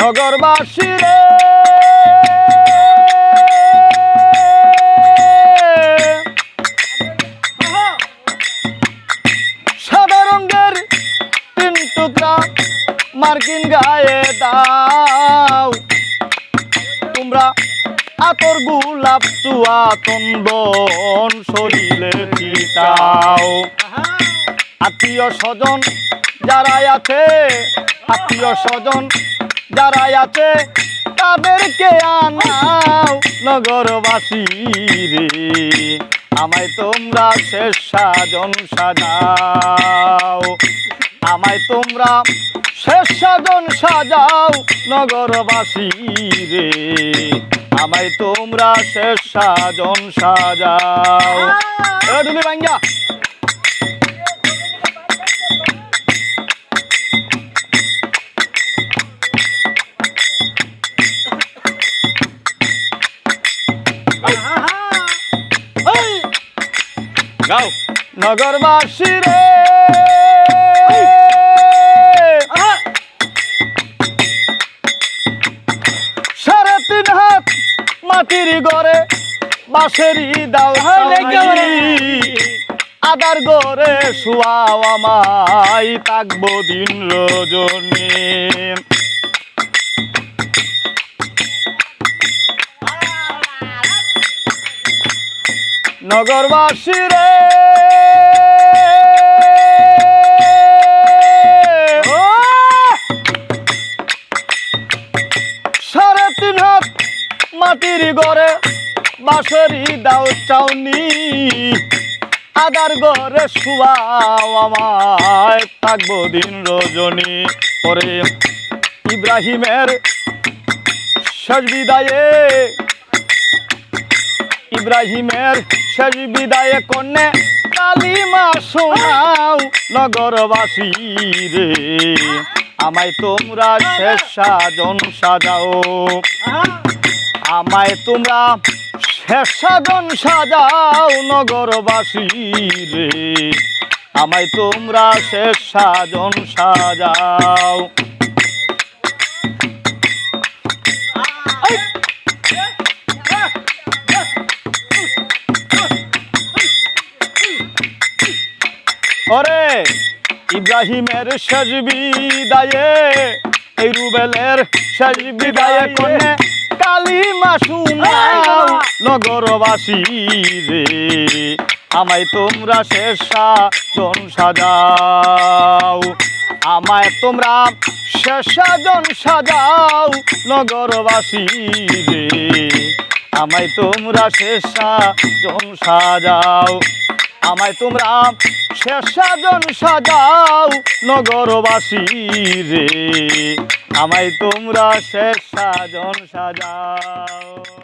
নগরবাসী রে। সাদা রঙের তিন টুকরা মার্কিন গায়ে দাও। তোমরা আতর গোলাপ চুয়া চন্দন শরীরে চিতাও আত্মীয় স্বজন যারাই আছে আত্মীয় স্বজন যারাই আছে, তাদেরকে আনাও নগরবাসী রে। আমায় তোমরা শেষ সাজন সাজাও। আমায় তোমরা শেষ সাজন সাজাও নগরবাসী রে। আমায় তোমরা শেষ সাজন সাজাও। ভাঙ্গা। গাও নগরবাসী রে সাড়ে তিন হাত মাটির গড়ে বাঁশেরই দাও আদার গড়ে শুয়াও আমায় থাকব দিন রজনী। নগরবাসী রে সাড়ে তিন হাত মাটির গড়ে বাঁশরি দাও চাউনি। আদার গড়ে শুয়াও আমায়, থাকব দিন রজনী পরে। ইব্রাহিমের শেষ বিদায়ে ইব্রাহিমের শেষ বিদায়ে কন্যে কালিমা শোনাও, নগরবাসী রে। আমায় তোমরা শেষ সাজন সাজাও। আমায় তোমরা শেষ সাজন সাজাও, নগরবাসী রে। আমায় তোমরা শেষ সাজন সাজাও। ওরে ইব্রাহিমের শেষ বিদায়ে এই রুবেলের শেষ বিদায়ে কনে কালিমা শুনাও নগরবাসী রে। আমায় তোমরা শেষ সাজন সাজাও আমায় তোমরা শেষ সাজন সাজাও নগরবাসী রে। আমায় তোমরা শেষ সাজন সাজাও আমায় তোমরা শেষ সাজন সাজাও নগরবাসী রে। আমায় তোমরা শেষ সাজন সাজাও।